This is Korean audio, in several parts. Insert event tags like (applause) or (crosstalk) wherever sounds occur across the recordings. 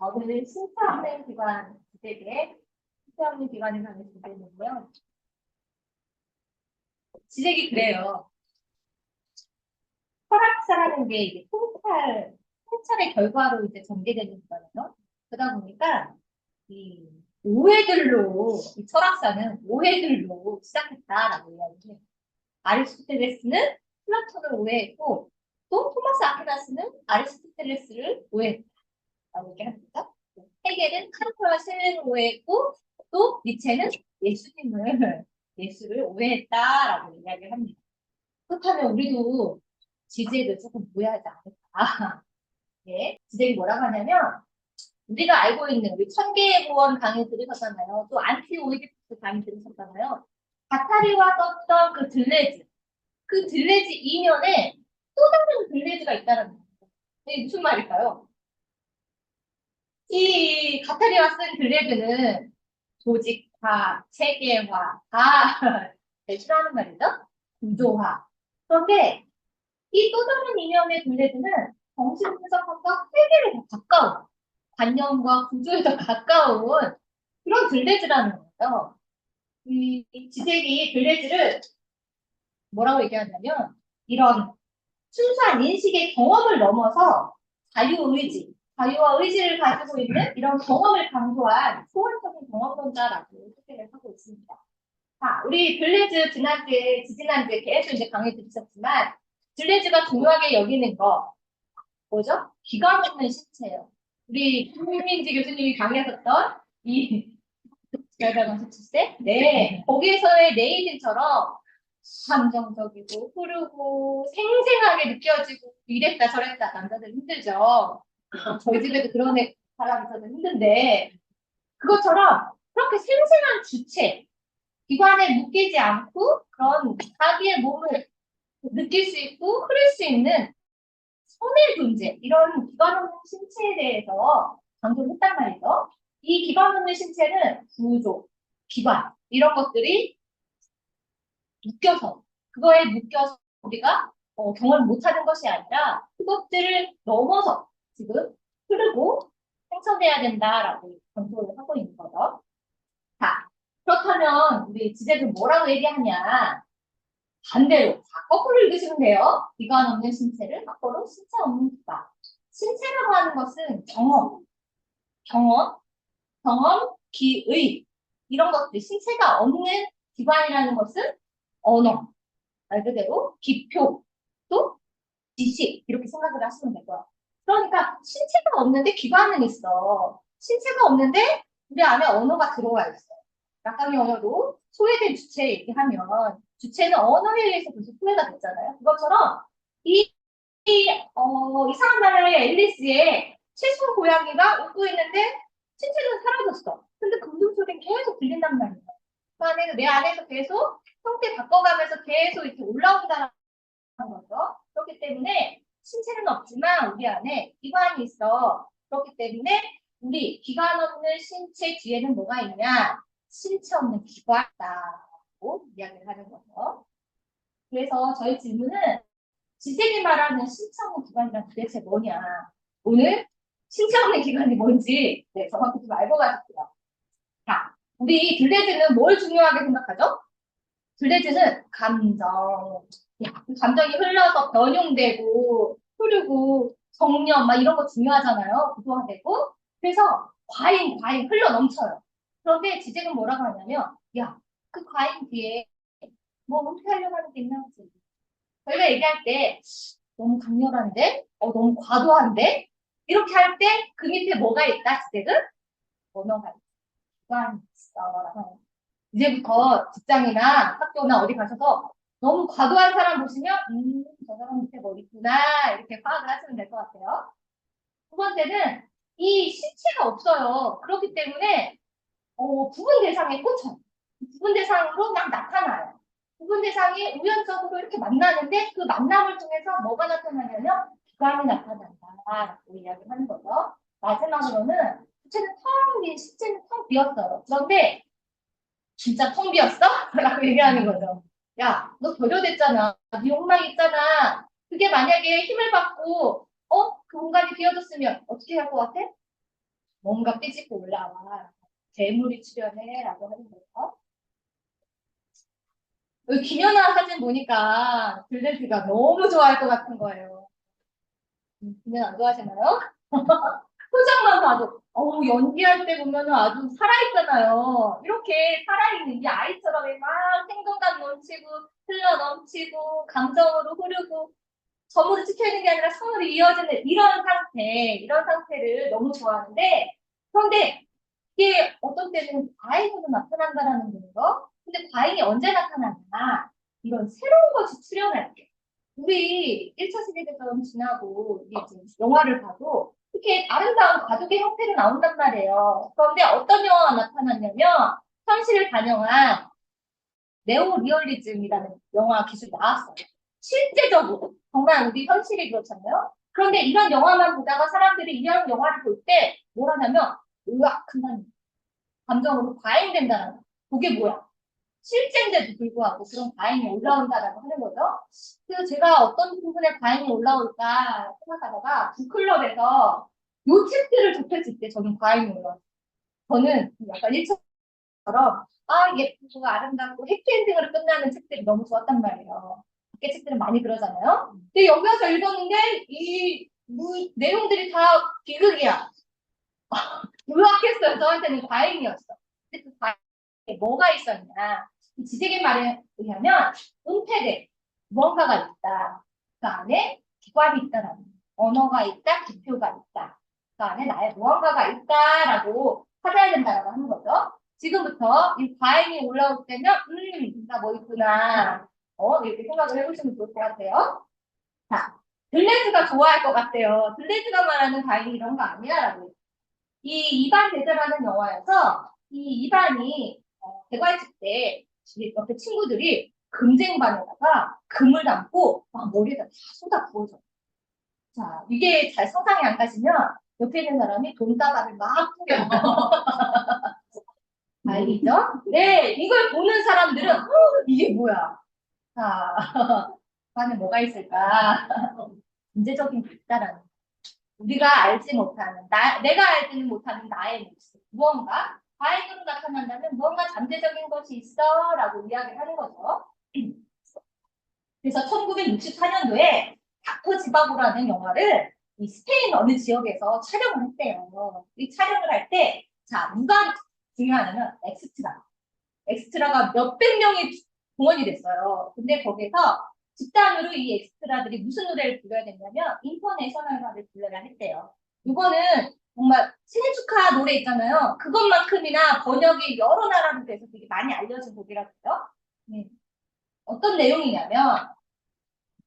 오늘 신차없는 기관 주제에 신차없는 기관에 관한 주제는데요. 지적이 그래요. 철학사라는 게 이제 통찰, 통찰의 결과로 이제 전개되는 거잖아요. 그러다 보니까 이 오해들로 이 철학사는 오해들로 시작했다라고 이야기해요. 아리스토텔레스는 플라톤을 오해했고 또 토마스 아퀴나스는 아리스토텔레스를 오해했다 라고 얘기합니다. 헤겔은 칸트와 셀렌을 오해했고 또 니체는 예수님을 예수를 오해했다라고 이야기를 합니다. 그렇다면 우리도 지지에도 조금 오해하지 않을까? (laughs) 예, 지적이 뭐라고 하냐면 우리가 알고 있는 우리 천개의 구원 강의 들으셨잖아요. 또 안티오이디푸스 강의 들으셨잖아요. 바타리와 떴던 그 들레즈, 그 들레즈 이면에 또 다른 들레즈가 있다는 거예요. 이게 무슨 말일까요? 이 가타리와 쓴 들레즈는 조직화, 체계화 (laughs) 다 배출하는 말이죠. 구조화. 그런데 이 또 다른 이면의 들레즈는 정신 분석학과 회계에 더 가까운 관념과 구조에 더 가까운 그런 들레즈라는 거예요. 이 지색이 들레즈를 뭐라고 얘기하냐면 이런 순수한 인식의 경험을 넘어서 자유의지, 자유와 의지를 가지고 있는 이런 경험을 강조한 초월적인 경험론자라고 소개를 하고 있습니다. 자, 우리 들레즈 지난주에, 지지난주에 계속 이제 강의 들으셨지만 들레즈가 중요하게 여기는 거 뭐죠? 기관 없는 신체예요. 우리 김민지 교수님이 강의하셨던 이 (laughs) 열강원 수치세? 네. 거기에서의 네이들처럼 감정적이고 흐르고 생생하게 느껴지고 이랬다 저랬다 남자들 힘들죠. 저희 집에도 그런 애 사람이 있어서 힘든데 그것처럼 그렇게 생생한 주체 기관에 묶이지 않고 그런 자기의 몸을 느낄 수 있고 흐를 수 있는 손의 존재 이런 기관 없는 신체에 대해서 강조를 했단 말이죠. 이 기관 없는 신체는 구조, 기관 이런 것들이 묶여서 그거에 묶여서 우리가 어, 경험을 못하는 것이 아니라 그것들을 넘어서 지금 흐르고 생성돼야 된다라고 강조를 하고 있는 거죠. 자, 그렇다면 우리 지제는 뭐라고 얘기하냐? 반대로 자, 거꾸로 읽으시면 돼요. 기관 없는 신체를 거꾸로 신체 없는 기관. 신체라고 하는 것은 경험, 경험, 경험, 기의 이런 것들 신체가 없는 기관이라는 것은 언어, 말 그대로 기표, 또 지식 이렇게 생각을 하시면 될 거야. 그러니까 신체가 없는데 기관은 있어. 신체가 없는데 우리 안에 언어가 들어와 있어. 약간의 언어로 소외된 주체 얘기하면 주체는 언어에 의해서 계속 소외가 됐잖아요. 그것처럼 이, 이 어, 이상한 나라의 앨리스의 칠순 고양이가 웃고 있는데 신체는 사라졌어. 근데 그 웃음소리는 계속 들린단 말이야. 그 안에서 내 안에서 계속 형태 바꿔가면서 계속 이렇게 올라온다는 거죠. 그렇기 때문에 신체는 없지만 우리 안에 기관이 있어. 그렇기 때문에 우리 기관 없는 신체 뒤에는 뭐가 있냐? 신체 없는 기관이다라고 이야기를 하는 거죠. 그래서 저희 질문은 지생이 말하는 신체 없는 기관이란 도대체 뭐냐? 오늘 신체 없는 기관이 뭔지 네, 정확히 좀 알고 가실게요. 자, 우리 둘레즈는 뭘 중요하게 생각하죠? 둘레즈는 감정. 감정이 흘러서 변용되고 흐르고 정념 막 이런 거 중요하잖아요. 구조화 되고. 그래서 과잉, 과잉 흘러 넘쳐요. 그런데 지적은 뭐라고 하냐면 야, 그 과잉 뒤에 뭐 은폐하려고 하는 게 있나 보지. 저희가 얘기할 때 너무 강렬한데? 어, 너무 과도한데? 이렇게 할 때 그 밑에 뭐가 있다, 지적은? 언어가 있어. 이제부터 직장이나 학교나 어디 가셔서 너무 과도한 사람 보시면 음, 저 사람 밑에 뭐 있구나 이렇게 파악을 하시면 될 것 같아요. 두 번째는 이 신체가 없어요. 그렇기 때문에 어, 부분 대상에 꽂혀요. 부분 대상으로 막 나타나요. 부분 대상이 우연적으로 이렇게 만나는데 그 만남을 통해서 뭐가 나타나냐면 기관이 나타난다라고 이야기를 하는 거죠. 마지막으로는 주체는 텅 빈, 신체는 텅 비었어요. 그런데 진짜 텅 비었어? (laughs) 라고 얘기하는 거죠. 야, 너 결여됐잖아. 네 욕망 있잖아. 그게 만약에 힘을 받고, 어? 그 공간이 비어졌으면 어떻게 할 것 같아? 뭔가 삐집고 올라와. 재물이 출연해라고 하는 거죠. 여기 김연아 사진 보니까 블레드가 너무 좋아할 것 같은 거예요. 음, 김연아 안 좋아하시나요? (laughs) 표정만 봐도 어우 연기할 때 보면은 아주 살아있잖아요. 이렇게 살아있는 이 아이처럼 막 생동감 넘치고 흘러 넘치고 감정으로 흐르고 점으로 찍혀 있는 게 아니라 선으로 이어지는 이런 상태, 이런 상태를 너무 좋아하는데 그런데 이게 어떤 때는 과잉으로 나타난다라는 거. 근데 과잉이 언제 나타나냐? 이런 새로운 것이 출현할 때. 우리 1차 세계대전 지나고 지금 영화를 봐도 이렇게 아름다운 가족의 형태로 나온단 말이에요. 그런데 어떤 영화가 나타났냐면 현실을 반영한 네오 리얼리즘이라는 영화 기술 나왔어요. 실제적으로 정말 우리 현실이 그렇잖아요. 그런데 이런 영화만 보다가 사람들이 이런 영화를 볼 때 뭐라냐면 의학한다는 감정으로 과잉된다는 거. 그게 뭐야? 실제인데도 불구하고 그런 과잉이 올라온다라고 하는 거죠. 그래서 제가 어떤 부분에 과잉이 올라올까 생각하다가 북클럽에서 요 책들을 접했을 때 저는 과잉이 올라왔어요. 저는 약간 일처럼 아 예쁘고 아름답고 해피엔딩으로 끝나는 책들이 너무 좋았단 말이에요. 밖에 책들은 많이 그러잖아요. 근데 여기 와서 읽었는데 이 무- 내용들이 다 비극이야. (laughs) 의학했어요. 저한테는 과잉이었어. 근데 그 과잉에 뭐가 있었냐. 이 지식의 말에 의하면 은폐된 무언가가 있다. 그 안에 기관이 있다라는. 언어가 있다, 기표가 있다. 그 안에 나의 무언가가 있다라고 찾아야 된다라고 하는 거죠. 지금부터 이 과잉이 올라올 때면 음, 나뭐 있구나. 어, 이렇게 생각을 해보시면 좋을 것 같아요. 자, 들레즈가 좋아할 것 같아요. 들레즈가 말하는 과잉이 이런 거 아니야라고. 이 이반 대자라는 영화에서 이 이반이 어, 대관식 때 옆에 친구들이 금쟁반에다가 금을 담고 막 머리에다 다 쏟아 부어줘. 자, 이게 잘 상상이 안 가시면 옆에 있는 사람이 돈다발을 막 뿌려. (laughs) 알겠죠? 네, 이걸 보는 사람들은 어, 이게 뭐야? 자, (laughs) 그 안에 뭐가 있을까? (laughs) 문제적인 게 있다라는 거. 우리가 알지 못하는, 나, 내가 알지는 못하는 나의 모습. 무언가 과잉으로 나타난다면 무언가 잠재적인 것이 있어 라고 이야기를 하는 거죠. 그래서 1964년도에 닥터 지바고라는 영화를 이 스페인 어느 지역에서 촬영을 했대요. 이 촬영을 할 때, 자, 누가 중요하냐면 엑스트라. 엑스트라가 몇백 명이 동원이 됐어요. 근데 거기서 집단으로 이 엑스트라들이 무슨 노래를 불러야 되냐면 인터내셔널 가를 불러야 했대요. 이거는 정말 생일 축하 노래 있잖아요. 그것만큼이나 번역이 여러 나라로 돼서 되게 많이 알려진 곡이라고요. 네. 어떤 내용이냐면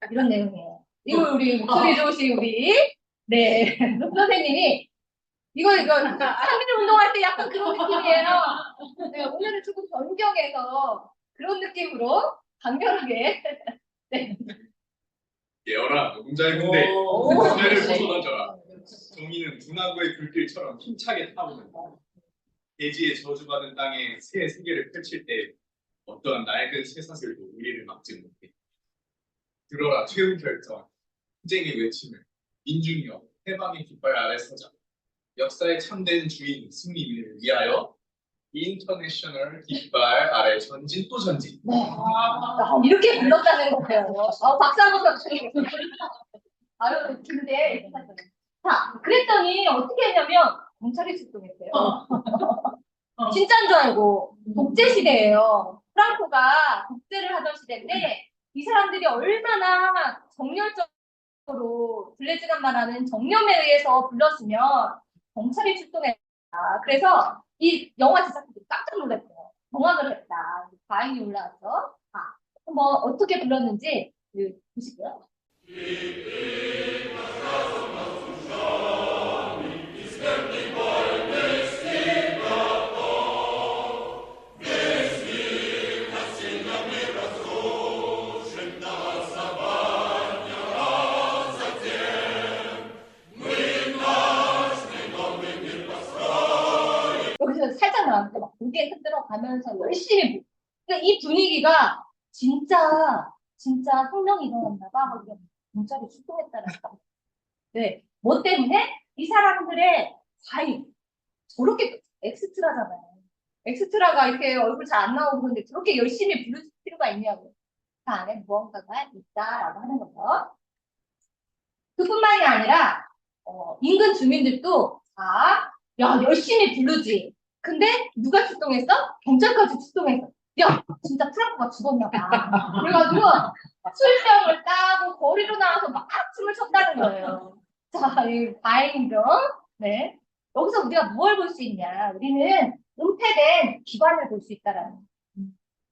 이런 내용이에요. 이거 우리 목소리 좋으신 우리 네 (laughs) 선생님이 이거 이거 3일 운동할 때 약간 그런 느낌이에요. 네, 오늘은 조금 변경해서 그런 느낌으로 강렬하게 (laughs) 예어라 농자의 오, 군대 군대를. 벗어던져라 정의는 분화구의 불길처럼 힘차게 타오른다 대지에 저주받은 땅에 새 세계를 펼칠 때 어떠한 낡은 쇠사슬도 우리를 막지 못해 들어라 최후 결정 투쟁의 외침을 민중이여 해방의 깃발 아래 서자 역사의 참된 주인 승리를 위하여 인터내셔널 깃발 아래 전진 또 전진 네. 아, 이렇게 불렀다는 거예요. 어, 박수 한번 쳐주세요. 아유, 근데 자, 그랬더니 어떻게 했냐면 경찰이 출동했대요. (laughs) 진짜인 줄 알고 독재 시대예요. 프랑코가 독재를 하던 시대인데 이 사람들이 얼마나 정열적으로 블레즈간 말하는 정념에 의해서 불렀으면 경찰이 출동했다. 그래서 이 영화 제작자들이 깜짝 놀랐대요. 경악을 했다. 과잉이 올라와서 아, 뭐 어떻게 불렀는지 그, 보시고요. 진짜 혁명이 하고 문자를 출동했다는 거. 네. 뭐 때문에 이 사람들의 과잉 저렇게 엑스트라잖아요. 엑스트라가 이렇게 얼굴 잘 안 나오고 그런데 저렇게 열심히 부를 필요가 있냐고. 그 안에 무언가가 있다라고 하는 거죠. 그뿐만이 아니라 어, 인근 주민들도 자, 야 열심히 부르지. 근데 누가 출동했어? 경찰까지 출동했어. 야 진짜 프랑크가 죽었나 봐. 그래가지고 술병을 따고 거리로 나와서 막 춤을 췄다는 거예요. 자, 이 다행이죠. 네. 여기서 우리가 무엇을 볼 수 있냐? 우리는 은폐된 기관을 볼 수 있다라는. 거.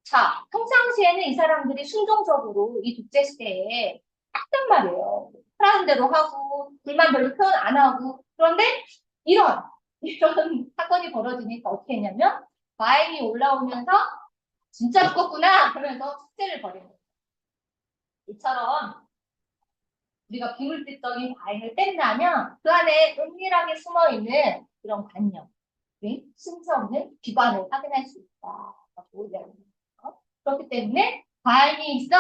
자, 평상시에는 이 사람들이 순종적으로 이 독재 시대에 했단 말이에요. 하라는 대로 하고 불만 별로 표현 안 하고 그런데 이런 이런 (laughs) 사건이 벌어지니까 어떻게 했냐면 마임이 올라오면서 진짜 죽었구나 하면서 축제를 벌이는 거예요. 이처럼 우리가 비물질적인 과잉을 뺀다면 그 안에 은밀하게 숨어 있는 그런 관념, 네? 심체 없는 기관을 확인할 수 이야기합니다. 그렇기 때문에 과잉이 있어,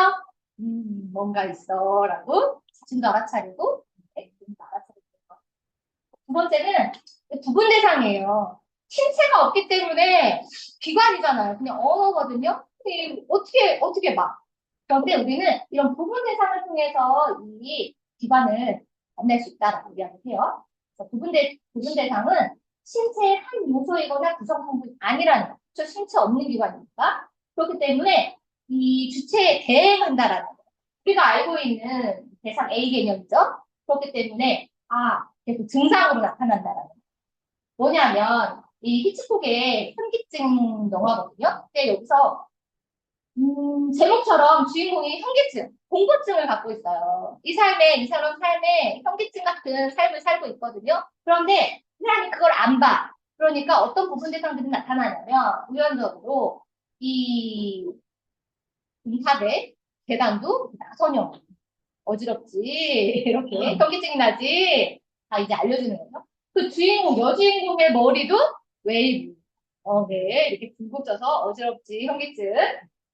음, 뭔가 있어 라고 자신도 알아차리고 네, 알아차리는 거. 두 번째는 부분 대상이에요. 신체가 없기 때문에 기관이잖아요. 그냥 언어거든요. 어떻게 어떻게 막 그런데 우리는 이런 부분 대상을 통해서 이 기관을 만날 수 있다라고 이야기를 해요. 부분, 대, 부분 대상은 신체의 한 요소이거나 구성 성분이 아니라는 거. 저 신체 없는 기관이니까. 그렇기 때문에 이 주체에 대응한다라는 거. 우리가 알고 있는 대상 A 개념이죠. 그렇기 때문에 아, 계속 증상으로 나타난다라는 거. 뭐냐면 이 히치콕의 현기증 영화거든요. 근데 여기서 음, 제목처럼 주인공이 현기증, 공포증을 갖고 있어요. 이 삶에, 이 사람 삶에 현기증 같은 삶을 살고 있거든요. 그런데 이 사람이 그걸 안 봐. 그러니까 어떤 부분 대상들이 나타나냐면, 우연적으로 이 공사대 계단도 나선형 어지럽지. 이렇게 현기증이 나지. 다 이제 알려주는 거죠. 그 주인공, 여주인공의 머리도 웨이브. 어, 네. 이렇게 굴곡져서 어지럽지, 현기증.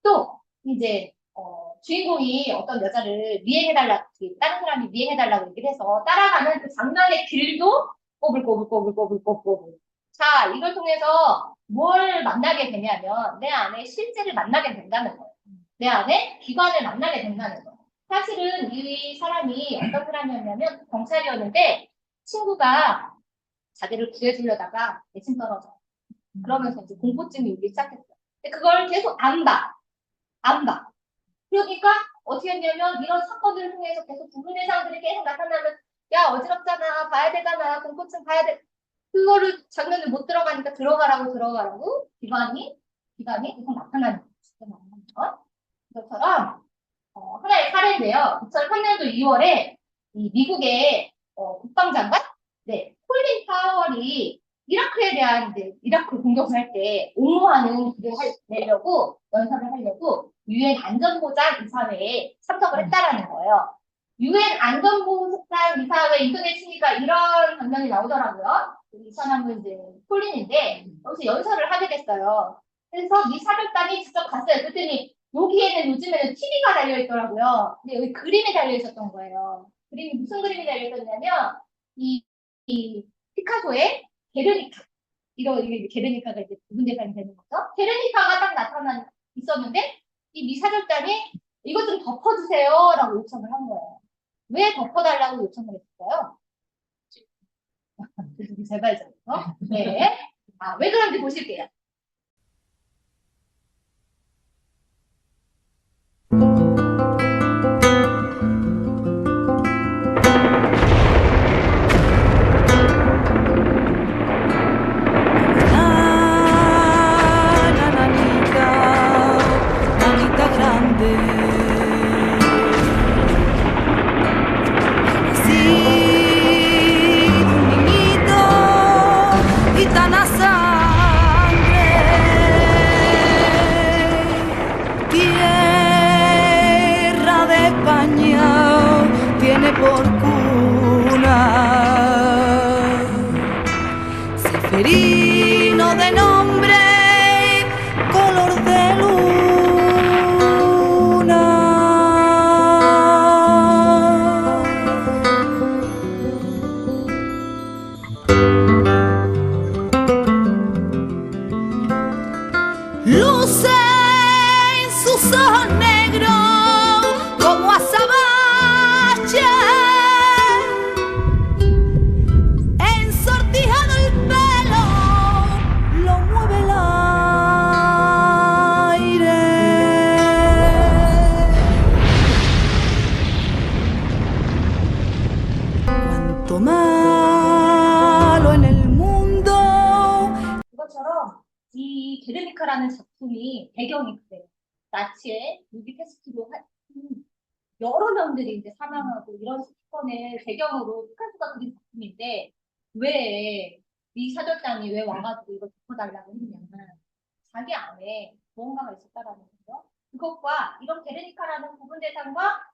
또 이제 어, 주인공이 어떤 여자를 미행해달라, 다른 사람이 미행해달라고 얘기를 해서 따라가는 그 장면의 길도 꼬불꼬불꼬불꼬불꼬불. 자, 이걸 통해서 뭘 만나게 되냐면 내 안에 실제를 만나게 된다는 거예요. 내 안에 기관을 만나게 된다는 거예요. 사실은 이 사람이 어떤 사람이었냐면 경찰이었는데 친구가 자기를 구해주려다가 내친 떨어져. 그러면서 이제 공포증이 오기 시작했어요. 근데 그걸 계속 안 봐. 안 봐. 그러니까 어떻게 했냐면 이런 사건들을 통해서 계속 부분 대상들이 계속 나타나면 야 어지럽잖아 봐야 되잖아 공포증 봐야 돼 그거를 장면을 못 들어가니까 들어가라고 들어가라고 기관이 기관이 계속 나타나는 거죠. 이것처럼 어, 하나의 사례인데요. 2003년도 2월에 이 미국의 어, 국방장관 네 콜린 파월이 이라크에 대한 이제 이라크 공격을 할 때 옹호하는 할- 내려고 연설을 하려고 유엔 안전보장 이사회에 참석을 했다라는 거예요. 유엔 안전보장 이사회 인터넷 치니까 이런 장면이 나오더라고요. 이 사람은 이제 폴린인데 여기서 연설을 하게 됐어요. 그래서 이 사격단이 직접 갔어요. 그랬더니 여기에는 요즘에는 TV가 달려 있더라고요. 근데 여기 그림이 달려 있었던 거예요. 그림이 무슨 그림이 달려 있었냐면 이, 이 피카소의 게르니카 이거 이게 게르니카가 이제 부분 대상이 되는 거죠. 게르니카가 딱 나타나 있었는데 이 미사절단이 이것 좀 덮어주세요라고 요청을 한 거예요. 왜 덮어달라고 요청을 했을까요? (laughs) 제발 좀. 어? 네. 아, 왜 그런지 보실게요. 배경이 그래요. 나치의 무기 패스트로 한 음, 여러 명들이 이제 사망하고 이런 사건의 배경으로 피카소가 그린 작품인데 왜 이 사절단이 왜 와가지고 이걸 덮어달라고 했냐면 자기 안에 무언가가 있었다라는 거죠. 그것과 이런 게르니카라는 부분 대상과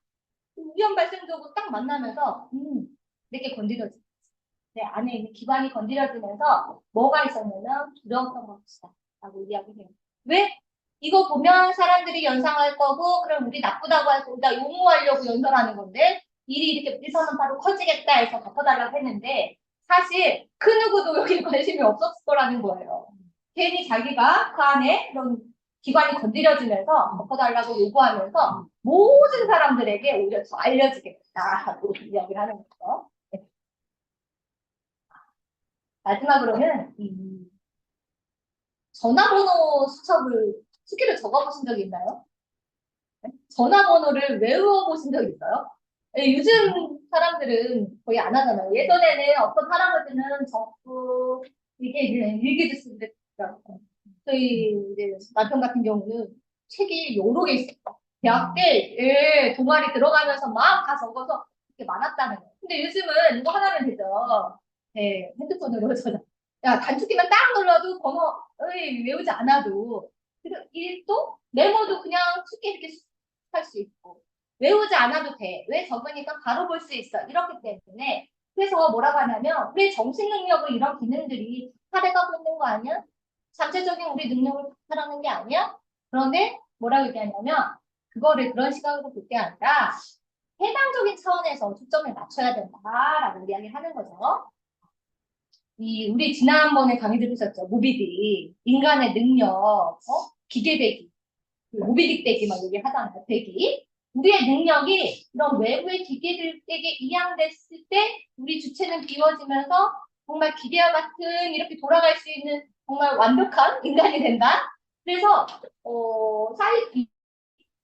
우연 발생적으로 딱 만나면서 음, 내게 건드려지. 내 안에 있는 기관이 건드려지면서 뭐가 있었냐면 두려웠던 것이다. 라고 이야기해요. 왜? 이거 보면 사람들이 연상할 거고 그럼 우리 나쁘다고 해서 우리가 용어하려고 연설하는 건데 일이 이렇게 우리서는 바로 커지겠다 해서 덮어달라고 했는데 사실 그 누구도 여기 (laughs) 관심이 없었을 거라는 거예요. 괜히 자기가 그 안에 그런 기관이 건드려지면서 덮어달라고 요구하면서 모든 사람들에게 오히려 더 알려지겠다라고 (laughs) 이야기를 하는 거죠. 네. 마지막으로는 이 전화번호 수첩을 수기를 적어보신 적 있나요? 네? 전화번호를 외워보신 적 있어요? 네, 요즘 사람들은 거의 안 하잖아요. 예전에는 어떤 할아버지는 적고 이게 이제 일기도 쓰는데 저희 이제 남편 같은 경우는 책이 여러 개 있어요. 대학 때 예, 동아리 들어가면서 막 다 적어서 이렇게 많았다는 거예요. 근데 요즘은 이거 하나면 되죠. 네, 핸드폰으로 저장. 야, 단축키만 딱 눌러도 번호 의 외우지 않아도 그리고 일도 메모도 그냥 쉽게 이렇게 할 수 있고 외우지 않아도 돼. 왜 적으니까 바로 볼 수 있어. 이렇기 때문에 그래서 뭐라고 하냐면 우리 정신 능력을 이런 기능들이 사례가고 있는 거 아니야? 잠재적인 우리 능력을 발달하는 게 아니야? 그런데 뭐라고 얘기하냐면 그거를 그런 시각으로 볼 게 아니라 해당적인 차원에서 초점을 맞춰야 된다라고 이야기를 하는 거죠. 이 우리 지난번에 강의 들으셨죠? 모비딕 인간의 능력, 어? 기계배기, 그 모비딕 배기 막 얘기 하잖아요. 배기. 우리의 능력이 이런 외부의 기계들에게 이양됐을 때 우리 주체는 비워지면서 정말 기계와 같은 이렇게 돌아갈 수 있는 정말 완벽한 인간이 된다. 그래서 어, 사이 이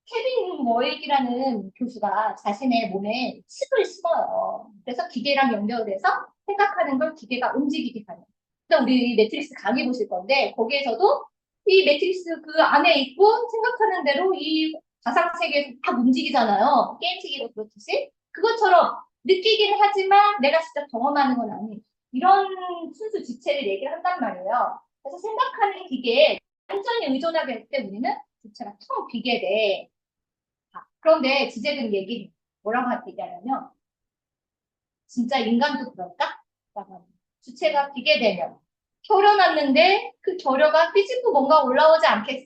케빈 머익이라는 교수가 자신의 몸에 칩을 심어요. 그래서 기계랑 연결돼서 생각하는 걸 기계가 움직이게 하는. 일단 우리 매트릭스 강의 보실 건데 거기에서도 이 매트릭스 그 안에 있고 생각하는 대로 이 가상 세계에서 막 움직이잖아요. 게임치기로 그렇듯이 그것처럼 느끼기는 하지만 내가 직접 경험하는 건 아니. 이런 순수 지체를 얘기를 한단 말이에요. 그래서 생각하는 기계에 완전히 의존하게 될 때 우리는 주체가 텅 비게 돼. 자, 그런데 지제들 얘기 뭐라고 얘기하냐면 진짜 인간도 그럴까? 주체가 비게 되면 켜려놨는데 그 결여가 삐집고 뭔가 올라오지 않겠어?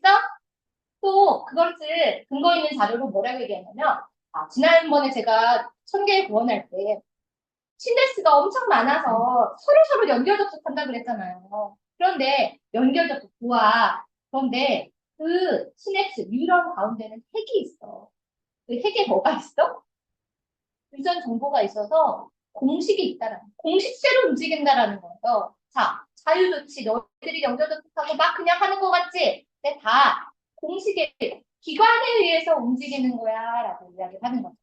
또 그것을 근거 있는 자료로 뭐라고 얘기하냐면 아, 지난번에 제가 천개의 구원할 때 신데스가 엄청 많아서 서로 서로 연결 접촉한다 그랬잖아요. 그런데 연결 접촉 좋아. 그런데 그 시냅스 뉴런 가운데는 핵이 있어. 그 핵에 뭐가 있어? 유전 정보가 있어서 공식이 있다라는 공식대로 움직인다라는 거예요. 자, 자유조치 너희들이 접촉하고 막 그냥 하는 것 같지? 근데 다 공식에 기관에 의해서 움직이는 거야 라고 이야기를 하는 거죠.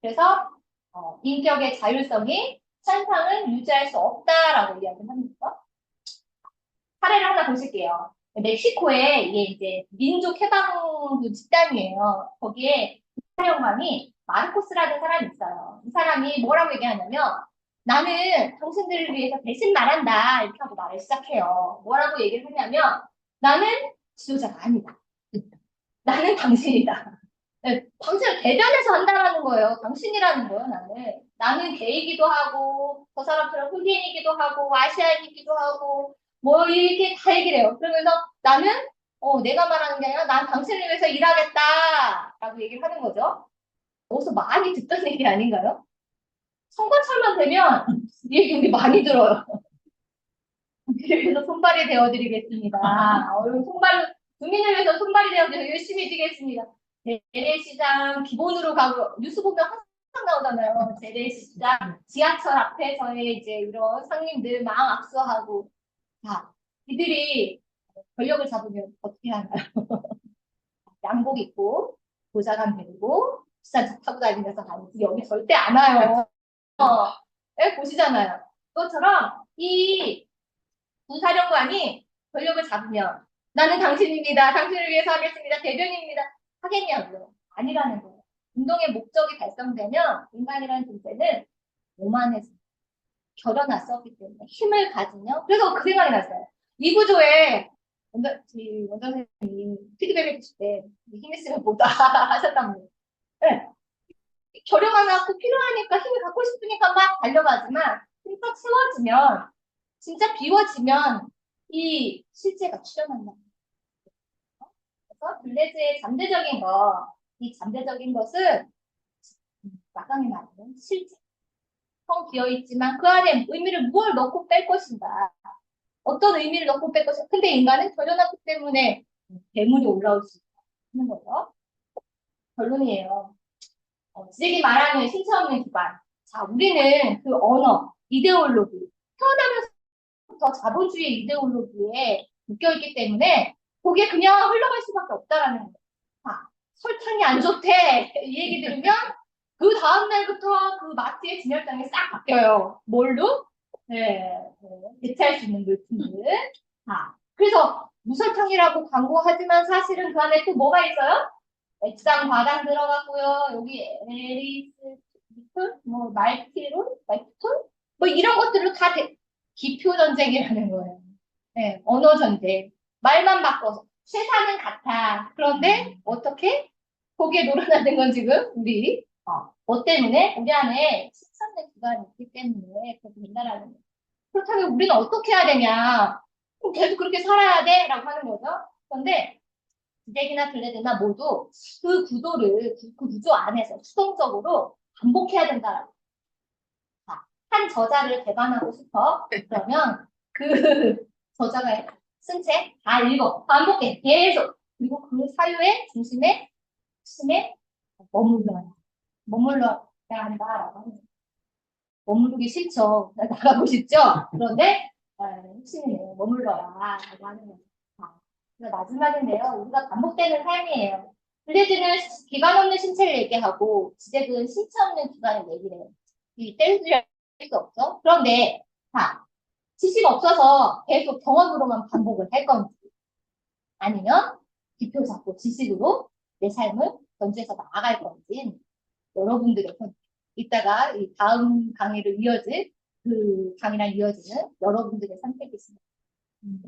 그래서 어, 인격의 자율성이 현상을 유지할 수 없다라고 이야기를 하는 거죠. 사례를 하나 보실게요. 멕시코에 이게 이제 민족 해방군 집단이에요. 거기에 사령관이 마르코스라는 사람이 있어요. 이 사람이 뭐라고 얘기하냐면 나는 당신들을 위해서 대신 말한다 이렇게 하고 말을 시작해요. 뭐라고 얘기를 하냐면 나는 지도자가 아니다. 나는 당신이다. 네, 당신을 대변해서 한다라는 거예요. 당신이라는 거예요, 나는. 나는 게이기도 하고, 저 사람처럼 흑인이기도 하고, 아시아인이기도 하고, 뭐 이렇게 다 얘기를 해요. 그러면서 나는, 어, 내가 말하는 게 아니라 난 당신을 위해서 일하겠다. 라고 얘기를 하는 거죠. 어디서 많이 듣던 얘기 아닌가요? 선거철만 되면 이 얘기 우리 많이 들어요. 그래서 손발이 되어드리겠습니다. 어유 손발, 국민을 위해서 손발이 되어드려 열심히 드리겠습니다. 재래시장 기본으로 가고 뉴스 보면 항상 나오잖아요. 재래시장 지하철 앞에서의 이제 이런 상인들 막 악수하고 자 이들이 권력을 잡으면 어떻게 하나요? (laughs) 양복 입고 보좌관 들고 비싼 차 타고 다니면서 다니지 여기 절대 안 와요. 어, 예, 보시잖아요. 그것처럼 이 부사령관이 권력을 잡으면 나는 당신입니다. 당신을 위해서 하겠습니다. 대변인입니다. 하겠냐고요. 아니라는 거예요. 운동의 목적이 달성되면 인간이라는 존재는 오만해서 결여났었기 때문에 힘을 가지면 그래서 그 생각이 났어요. 이 구조에 이 원장 선생님이 피드백을 주실 때 힘이 쓰면 뭐다 (laughs) 하셨단 말이에요. 네. 결여가 나고 필요하니까 힘을 갖고 싶으니까 막 달려가지만 힘이 딱 채워지면 진짜 비워지면 이 실제가 출현한다. 그래서 블레즈의 잠재적인 거, 이 잠재적인 것은 마강에 나오는 실제. 텅 비어 있지만 그 안에 의미를 무엇 넣고 뺄 것인가. 어떤 의미를 넣고 뺄 것인가. 근데 인간은 결연하기 때문에 괴물이 올라올 수 있는 거죠. 결론이에요. 어, 지식이 말하는 신체 없는 기반. 자, 우리는 그 언어, 이데올로기, 태어나면서부터 자본주의 이데올로기에 묶여있기 때문에 거기에 그냥 흘러갈 수밖에 없다라는 거예요. 아, 설탕이 안 좋대. (laughs) 이 얘기 들으면 그 다음날부터 그 마트의 진열장이 싹 바뀌어요. 뭘로? 네, 네, 대체할 수 있는 물품들. 아, 그래서 무설탕이라고 광고하지만 사실은 그 안에 또 뭐가 있어요? 액상 과당 들어갔고요. 여기 에리스, 뭐 말티론, 말티톤, 뭐 이런 것들로 다 대- 기표 전쟁이라는 거예요. 네, 언어 전쟁. 말만 바꿔서 세상은 같아. 그런데 어떻게? 거기에 놀아나는 건 지금 우리 어, 뭐 때문에 우리 안에 실천된 기관이 있기 때문에 그렇게 된다라는 거예요. 그렇다면 우리는 어떻게 해야 되냐? 그럼 계속 그렇게 살아야 돼? 라고 하는 거죠. 그런데 지덱이나 블레드나 모두 그 구도를 그, 그 구조 안에서 수동적으로 반복해야 된다라고. 자, 한 저자를 개발하고 싶어. 그러면 그 (laughs) 저자가 쓴 책 다 읽어. 반복해. 계속. 그리고 그 사유의 중심에, 핵심에 머물러야 돼. 머물러야 한다라고 하는. 머무르기 싫죠. 나 (laughs) 나가고 싶죠? 그런데, 아, 핵심이네요. 머물러라. 라고 하는 그래서 마지막인데요. 우리가 반복되는 삶이에요. 블레드는 기관 없는 신체를 얘기하고, 지덱은 신체 없는 기관을 얘기해요. 이 뗄수할 수 없죠? 그런데, 자, 지식 없어서 계속 경험으로만 반복을 할 건지, 아니면 기표 잡고 지식으로 내 삶을 전제해서 나아갈 건지, 여러분들의 선 이따가 이 다음 강의를 이어질 그 강의랑 이어지는 여러분들의 선택이십니다. 음.